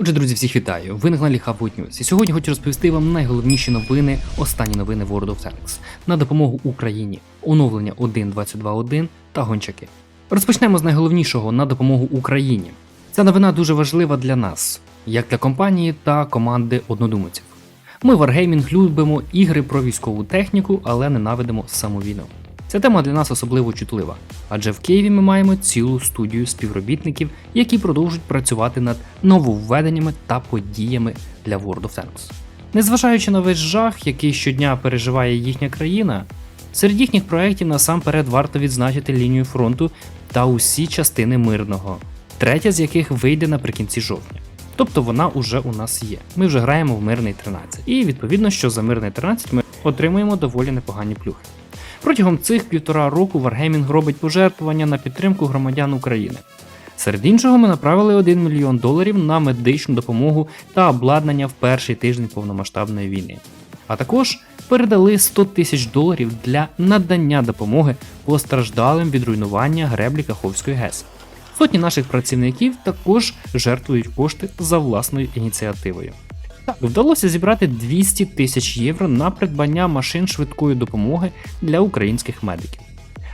Отже, друзі, всіх вітаю. Ви на каналі Хабут News. І сьогодні хочу розповісти вам найголовніші новини, останні новини World of Tanks на допомогу Україні, оновлення 1.22.1 та гончаки. Розпочнемо з найголовнішого на допомогу Україні. Ця новина дуже важлива для нас, як для компанії та команди однодумців. Ми Wargaming любимо ігри про військову техніку, але ненавидимо саму війну. Ця тема для нас особливо чутлива, адже в Києві ми маємо цілу студію співробітників, які продовжують працювати над нововведеннями та подіями для World of Tanks. Незважаючи на весь жах, який щодня переживає їхня країна, серед їхніх проєктів насамперед варто відзначити лінію фронту та усі частини мирного, третя з яких вийде наприкінці жовтня. Тобто вона уже у нас є. Ми вже граємо в мирний 13. І відповідно, що за мирний 13 ми отримуємо доволі непогані плюхи. Протягом цих півтора року Wargaming робить пожертвування на підтримку громадян України. Серед іншого, ми направили 1 мільйон доларів на медичну допомогу та обладнання в перший тиждень повномасштабної війни. А також передали 100 тисяч доларів для надання допомоги постраждалим від руйнування греблі Каховської ГЕС. Сотні наших працівників також жертвують кошти за власною ініціативою. Так, вдалося зібрати 200 тисяч євро на придбання машин швидкої допомоги для українських медиків.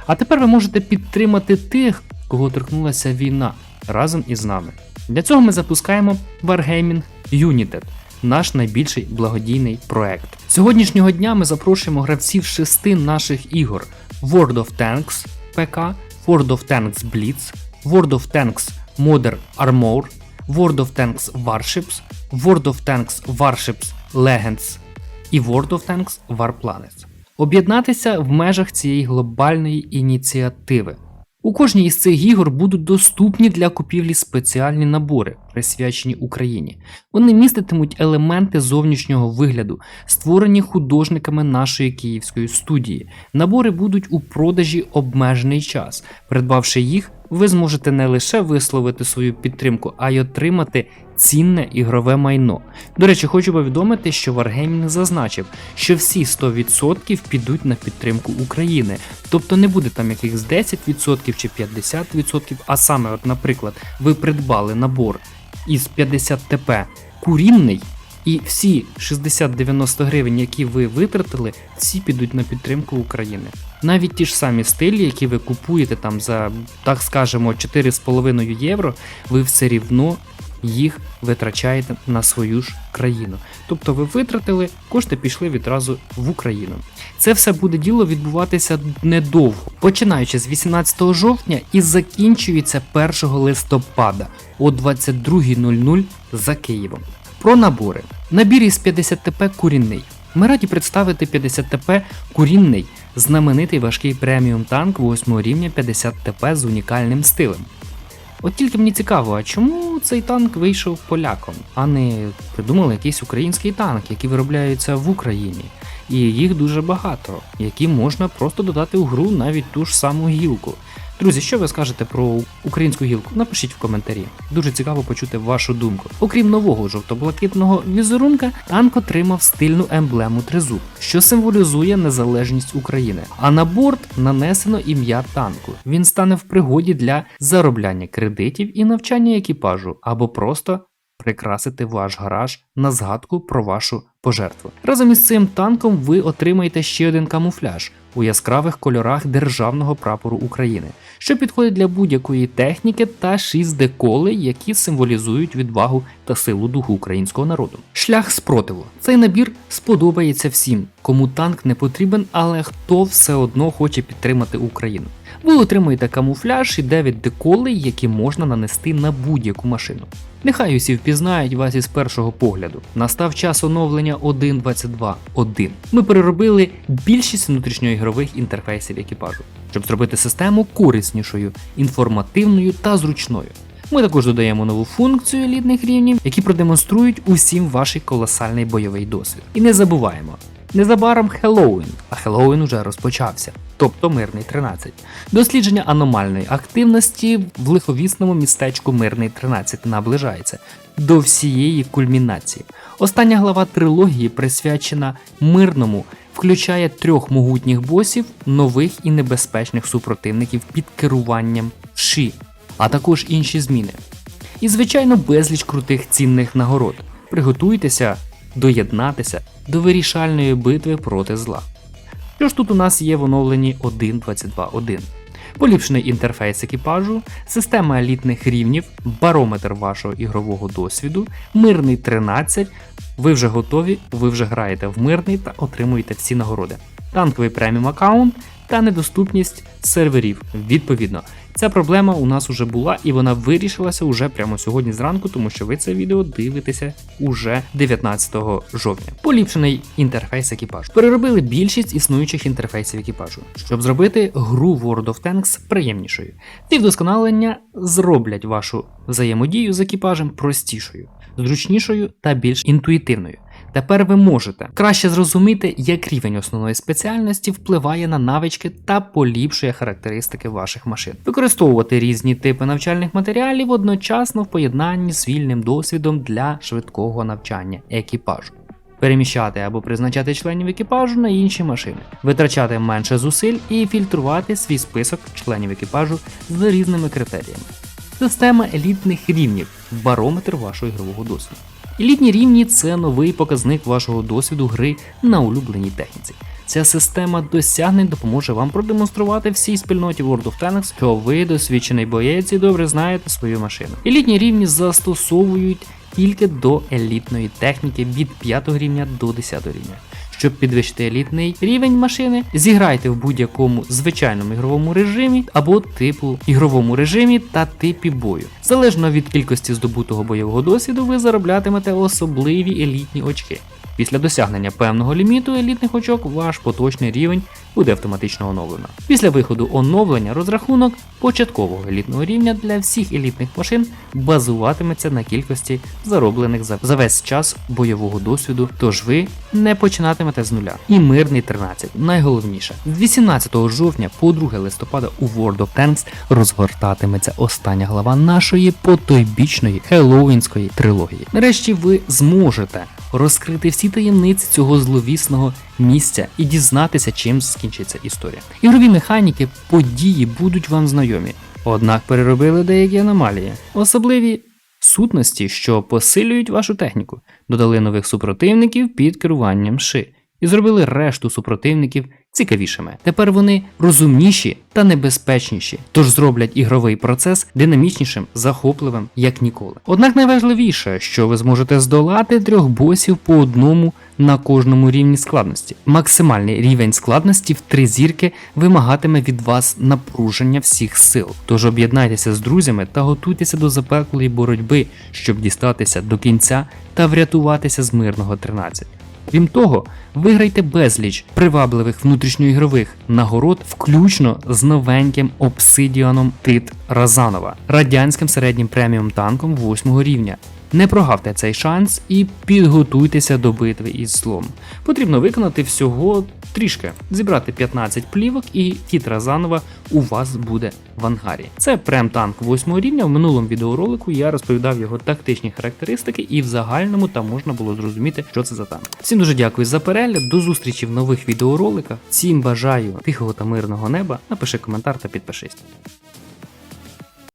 А тепер ви можете підтримати тих, кого торкнулася війна разом із нами. Для цього ми запускаємо Wargaming United, наш найбільший благодійний проект. Сьогоднішнього дня ми запрошуємо гравців шести наших ігор: World of Tanks ПК, World of Tanks Blitz, World of Tanks Modern Armor, World of Tanks Warships, World of Tanks Warships Legends і World of Tanks War Planets. Об'єднатися в межах цієї глобальної ініціативи. У кожній із цих ігор будуть доступні для купівлі спеціальні набори, присвячені Україні. Вони міститимуть елементи зовнішнього вигляду, створені художниками нашої київської студії. Набори будуть у продажі обмежений час. Придбавши їх, ви зможете не лише висловити свою підтримку, а й отримати цінне ігрове майно. До речі, хочу повідомити, що Wargaming зазначив, що всі 100% підуть на підтримку України. Тобто не буде там якихось 10% чи 50%, а саме, от, наприклад, ви придбали набор із 50 ТП курінний. І всі 60-90 гривень, які ви витратили, всі підуть на підтримку України. Навіть ті ж самі стилі, які ви купуєте там за, так скажемо, 4,5 євро, ви все рівно їх витрачаєте на свою ж країну. Тобто ви витратили, кошти пішли відразу в Україну. Це все буде діло відбуватися недовго, починаючи з 18 жовтня і закінчується 1 листопада о 22.00 за Києвом. Про набори. Набір із 50 ТП курінний. Ми раді представити 50 ТП курінний, знаменитий важкий преміум танк 8 рівня 50 ТП з унікальним стилем. От тільки мені цікаво, а чому цей танк вийшов поляком, а не придумали якийсь український танк, який виробляється в Україні. І їх дуже багато, які можна просто додати у гру навіть ту ж саму гілку. Друзі, що ви скажете про українську гілку? Напишіть в коментарі. Дуже цікаво почути вашу думку. Окрім нового жовто-блакитного візерунка, танк отримав стильну емблему тризуб, що символізує незалежність України. А на борт нанесено ім'я танку. Він стане в пригоді для заробляння кредитів і навчання екіпажу, або просто прикрасити ваш гараж на згадку про вашу пожертву. Разом із цим танком ви отримаєте ще один камуфляж у яскравих кольорах державного прапору України, що підходить для будь-якої техніки та 6 деколей, які символізують відвагу та силу духу українського народу. Шлях спротиву. Цей набір сподобається всім, кому танк не потрібен, але хто все одно хоче підтримати Україну. Ви отримуєте камуфляж і 9 деколей, які можна нанести на будь-яку машину. Нехай усі впізнають вас із першого погляду. Настав час оновлення 1.22.1. Ми переробили більшість внутрішньоігрових інтерфейсів екіпажу, щоб зробити систему кориснішою, інформативною та зручною. Ми також додаємо нову функцію елітних рівнів, які продемонструють усім ваш колосальний бойовий досвід. І не забуваємо, незабаром Хеллоуін, а Хеллоуін уже розпочався, тобто мирний 13. Дослідження аномальної активності в лиховісному містечку Мирний 13 наближається до всієї кульмінації. Остання глава трилогії присвячена мирному. Включає трьох могутніх босів, нових і небезпечних супротивників під керуванням Ші, а також інші зміни. і, звичайно, безліч крутих цінних нагород. Приготуйтеся доєднатися до вирішальної битви проти зла. Що ж тут у нас є в оновленні 1.22.1? Поліпшений інтерфейс екіпажу, система елітних рівнів, барометр вашого ігрового досвіду, мирний 13. Ви вже готові, ви вже граєте в мирний та отримуєте всі нагороди. Танковий преміум аккаунт та недоступність серверів. Відповідно, ця проблема у нас уже була і вона вирішилася уже прямо сьогодні зранку, тому що ви це відео дивитеся уже 19 жовтня. Поліпшений інтерфейс екіпажу. Переробили більшість існуючих інтерфейсів екіпажу, щоб зробити гру World of Tanks приємнішою. Ці вдосконалення зроблять вашу взаємодію з екіпажем простішою, зручнішою та більш інтуїтивною. Тепер ви можете краще зрозуміти, як рівень основної спеціальності впливає на навички та поліпшує характеристики ваших машин, використовувати різні типи навчальних матеріалів одночасно в поєднанні з вільним досвідом для швидкого навчання екіпажу. Переміщати або призначати членів екіпажу на інші машини, витрачати менше зусиль і фільтрувати свій список членів екіпажу з різними критеріями. Система елітних рівнів барометр вашого ігрового досвіду. Елітні рівні це новий показник вашого досвіду гри на улюбленій техніці. Ця система досягнень допоможе вам продемонструвати всій спільноті World of Tanks, що ви досвідчений боєць і добре знаєте свою машину. Елітні рівні застосовують тільки до елітної техніки від 5 рівня до 10 рівня. Щоб підвищити елітний рівень машини, зіграйте в будь-якому звичайному ігровому режимі або типу ігровому режимі та типі бою. Залежно від кількості здобутого бойового досвіду, ви зароблятимете особливі елітні очки. Після досягнення певного ліміту елітних очок ваш поточний рівень буде автоматично оновлено. Після виходу оновлення розрахунок початкового елітного рівня для всіх елітних машин базуватиметься на кількості зароблених за, весь час бойового досвіду, тож ви не починатимете з нуля. І мирний 13. Найголовніше, з 18 жовтня по 2 листопада у World of Tanks розгортатиметься остання глава нашої потойбічної хеллоуінської трилогії. Нарешті ви зможете розкрити всі таємниці цього зловісного місця і дізнатися, чим скінчиться історія. Ігрові механіки, події будуть вам знайомі, однак переробили деякі аномалії, особливі сутності, що посилюють вашу техніку, додали нових супротивників під керуванням ши. І зробили решту супротивників цікавішими. Тепер вони розумніші та небезпечніші, тож зроблять ігровий процес динамічнішим, захопливим, як ніколи. Однак найважливіше, що ви зможете здолати трьох босів по одному на кожному рівні складності. Максимальний рівень складності в три зірки вимагатиме від вас напруження всіх сил. Тож об'єднайтеся з друзями та готуйтеся до запеклої боротьби, щоб дістатися до кінця та врятуватися з мирного 13. Крім того, виграйте безліч привабливих внутрішньоігрових нагород, включно з новеньким обсидіаном Тит Разанова, радянським середнім преміум танком 8 рівня. Не прогавте цей шанс і підготуйтеся до битви із злом. Потрібно виконати всього трішки, зібрати 15 плівок, і кіт Разанова у вас буде в ангарі. Це прем-танк 8 рівня. В минулому відеоролику я розповідав його тактичні характеристики, і в загальному там можна було зрозуміти, що це за танк. Всім дуже дякую за перегляд. До зустрічі в нових відеороликах. Всім бажаю тихого та мирного неба. Напиши коментар та підпишись.